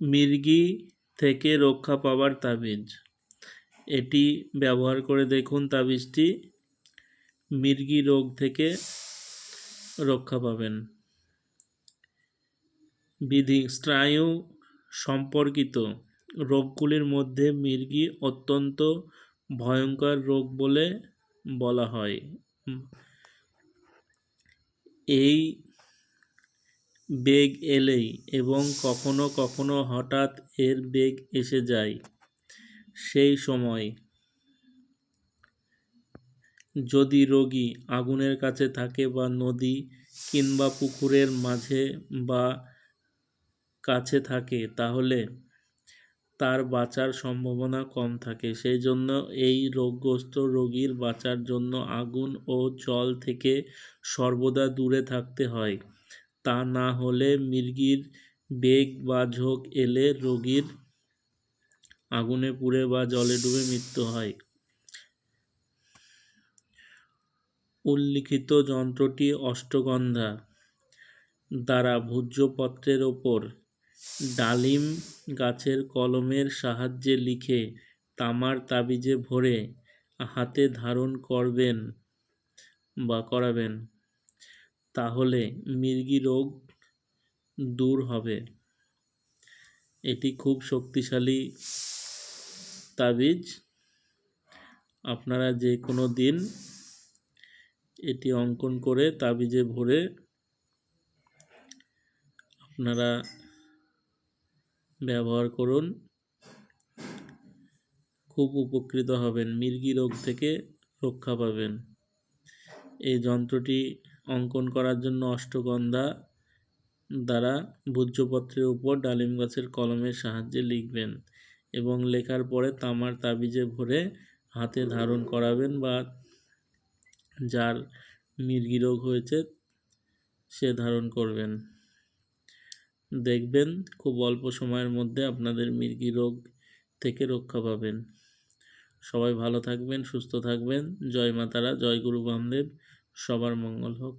মির্গি থেকে রক্ষা পাওয়ার তাবিজ। এটি ব্যবহার করে দেখুন তাবিজটি। মির্গি রোগ থেকে রক্ষা পাবেন। বিধি স্নায়ু সম্পর্কিত রোগগুলির মধ্যে মির্গি অত্যন্ত ভয়ঙ্কর রোগ বলে বলা হয়। এই বেগ এলেই এবং কখনো কখনো হঠাৎ এর বেগ এসে যায়। সেই সময় যদি রোগী আগুনের কাছে থাকে বা নদী কিংবা পুকুরের মাঝে বা কাছে থাকে, তাহলে তার বাঁচার সম্ভাবনা কম থাকে। সেই জন্য এই রোগগ্রস্ত রোগীর বাঁচার জন্য আগুন ও জল থেকে সর্বদা দূরে থাকতে হয়। তা না হলে মির্গির বেগ বা ঝোঁক এলে রোগীর আগুনে পুড়ে বা জলে ডুবে মৃত্যু হয়। উল্লিখিত যন্ত্রটি অষ্টগন্ধা দ্বারা ভূর্জপত্রের ওপর ডালিম গাছের কলমের সাহায্যে লিখে তামার তাবিজে ভরে হাতে ধারণ করবেন বা করাবেন। তাহলে মির্গি রোগ দূর হবে। এটি খুব শক্তিশালী তাবিজ। আপনারা যে কোনো দিন এটি অঙ্কন করে তাবিজে ভরে আপনারা ব্যবহার করুন। খুব উপকৃত হবেন, মির্গি রোগ থেকে রক্ষা পাবেন। এই যন্ত্রটি অঙ্কন করার জন্য অষ্টগন্ধা দ্বারা ভূর্জপত্রের উপর ডালিম গাছের কলমের সাহায্যে লিখবেন এবং লেখার পরে তামার তাবিজে ভরে হাতে ধারণ করাবেন বা যার মির্গি রোগ হয়েছে সে ধারণ করবেন। দেখবেন খুব অল্প সময়ের মধ্যে আপনাদের মির্গি রোগ থেকে রক্ষা পাবেন। সবাই ভালো থাকবেন, সুস্থ থাকবেন। জয় মাতারা, জয় গুরু বামদেব। সবার মঙ্গল হোক।